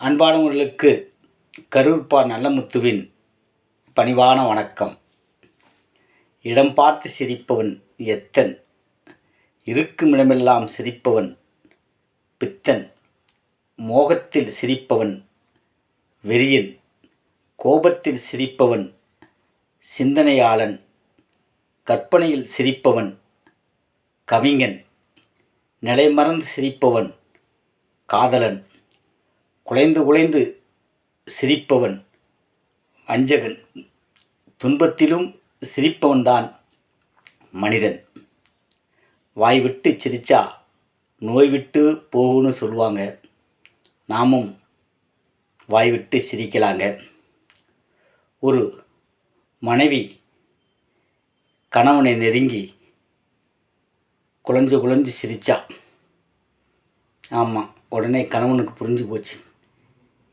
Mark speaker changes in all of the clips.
Speaker 1: அன்பானவர்களுக்கு கரூர்பா நல்லமுத்துவின் பணிவான வணக்கம். இடம் பார்த்து சிரிப்பவன் எத்தன்? இருக்கும் இடமெல்லாம் சிரிப்பவன் பித்தன். மோகத்தில் சிரிப்பவன் வெறியன். கோபத்தில் சிரிப்பவன் சிந்தனையாளன். கற்பனையில் சிரிப்பவன் கவிஞன். நிலைமறந்து சிரிப்பவன் காதலன். குலைந்து குலைந்து சிரிப்பவன் வஞ்சகன். துன்பத்திலும் சிரிப்பவன்தான் மனிதன். வாய் விட்டு சிரிச்சா நோய் விட்டு போகும்னு சொல்லுவாங்க. நாமும் வாய் விட்டு சிரிக்கலாங்க. ஒரு மனைவி கணவனை நெருங்கி குழஞ்சு குழஞ்சு சிரிச்சா. ஆமாம் உடனே கணவனுக்கு புரிஞ்சு போச்சு.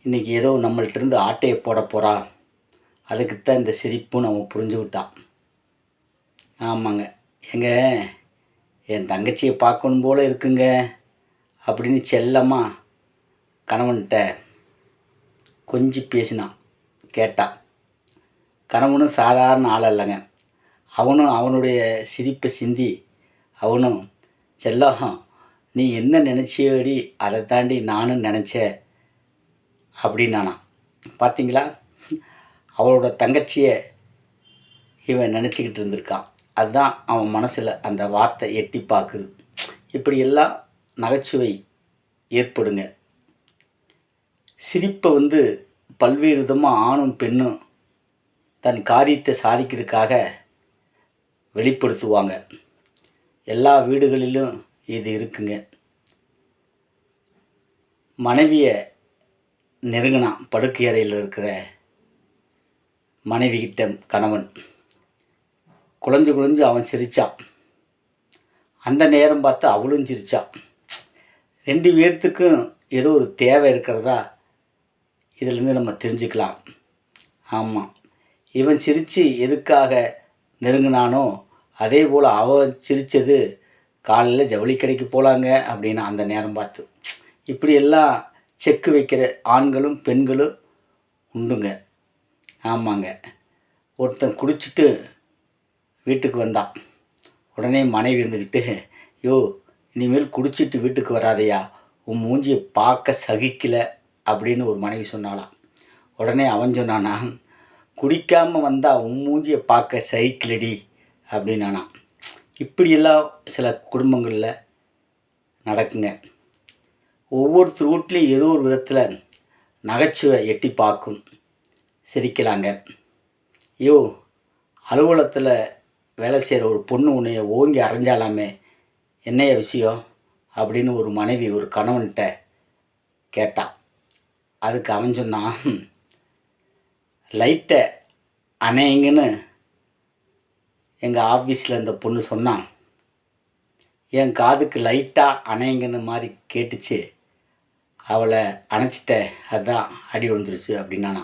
Speaker 1: இன்றைக்கி ஏதோ நம்மள்டிருந்து ஆட்டையை போட போகிறா அதுக்குத்தான் இந்த சிரிப்பும் நம்ம புரிஞ்சுக்கிட்டான் ஆமாங்க. எங்க என் தங்கச்சியை பார்க்கணும் போல் இருக்குங்க. அப்படின்னு செல்லமாக கணவன்கிட்ட கொஞ்சி பேசினான். கேட்டான் கணவனும் சாதாரண ஆள் இல்லைங்க அவனும் அவனுடைய சிரிப்பை சிந்தி அவனும் செல்லம் நீ என்ன நினச்சியோடி? அதை தாண்டி நானும் நினச்சேன். அப்படின்னானா. பார்த்தீங்களா அவளோட தங்கச்சியை இவன் நினச்சிக்கிட்டு இருந்திருக்கான். அதுதான் அவன் மனசில் அந்த வார்த்தை எட்டி பார்க்குது இப்படியெல்லாம் நகைச்சுவை ஏற்படுங்க. சிரிப்பை வந்து பல்வேறு விதமாக ஆணும் பெண்ணும் தன் காரியத்தை சாதிக்கிறதுக்காக வெளிப்படுத்துவாங்க. எல்லா வீடுகளிலும் இது இருக்குங்க. மனைவியை நெருங்கினான். படுக்கை அறையில் இருக்கிற மனைவிகிட்ட கணவன். குழஞ்சு குழஞ்சு அவன் சிரித்தான் அந்த நேரம் பார்த்து அவளும் சிரித்தான் ரெண்டு பேர்த்துக்கும் ஏதோ ஒரு தேவை இருக்கிறதா இதிலேருந்து நம்ம தெரிஞ்சுக்கலாம். ஆமாம் இவன் சிரித்து எதுக்காக நெருங்கினானோ அதே போல் அவன் சிரித்தது காலையில் ஜவுளி கடைக்கு போகலாங்க அப்படின்னு அந்த நேரம் பார்த்து. இப்படியெல்லாம் செக்கு வைக்கிற ஆண்களும் பெண்களும் உண்டுங்க. ஆமாங்க. ஒருத்தன் குடிச்சிட்டு வீட்டுக்கு வந்தான் உடனே மனைவி இருந்துக்கிட்டு யோ இனிமேல் குடிச்சிட்டு வீட்டுக்கு வராதையா. உன் மூஞ்சியை பார்க்க சகிக்கலை. அப்படின்னு ஒரு மனைவி சொன்னாலாம் உடனே அவன் சொன்னானா குடிக்காமல் வந்தால் உன் மூஞ்சியை பார்க்க சகிக்கலடி. அப்படின்னானா. இப்படியெல்லாம் சில குடும்பங்களில் நடக்குங்க. ஒவ்வொருத்தர் வீட்லேயும் ஏதோ ஒரு விதத்தில் நகைச்சுவை எட்டி பார்க்கும். சிரிக்கலாங்க. ஐயோ அலுவலகத்தில் வேலை செய்கிற ஒரு பொண்ணு உன்னைய ஓங்கி அரைஞ்சாலாமே என்னைய விஷயம்? அப்படின்னு ஒரு மனைவி ஒரு கணவன்கிட்ட கேட்டா. அதுக்கு அவன் சொன்னான் லைட்டை அணையுங்கன்னு எங்கள் ஆஃபீஸில் இந்த பொண்ணு சொன்னான் என் காதுக்கு லைட்டாக அணையுங்கன்னு மாதிரி கேட்டுச்சு. அவளை அணைச்சிட்ட அதுதான் அடி விழுந்துருச்சு அப்படின்னானா.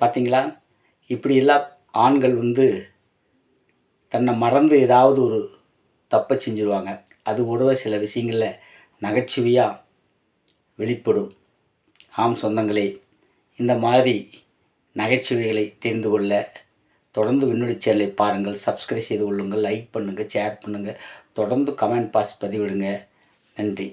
Speaker 1: பார்த்தீங்களா இப்படியெல்லாம் ஆண்கள் வந்து தன்னை மறந்து ஏதாவது ஒரு தப்பை செஞ்சுருவாங்க. அது கூட சில விஷயங்களில் நகைச்சுவையாக வெளிப்படும். ஆம் சொந்தங்களே இந்த மாதிரி நகைச்சுவைகளை தெரிந்து கொள்ள தொடர்ந்து விண்வெளி சேனலை பாருங்கள் சப்ஸ்கிரைப் செய்து கொள்ளுங்கள் லைக் பண்ணுங்கள் ஷேர் பண்ணுங்கள் தொடர்ந்து கமெண்ட் பாஸ் பதிவிடுங்க. நன்றி.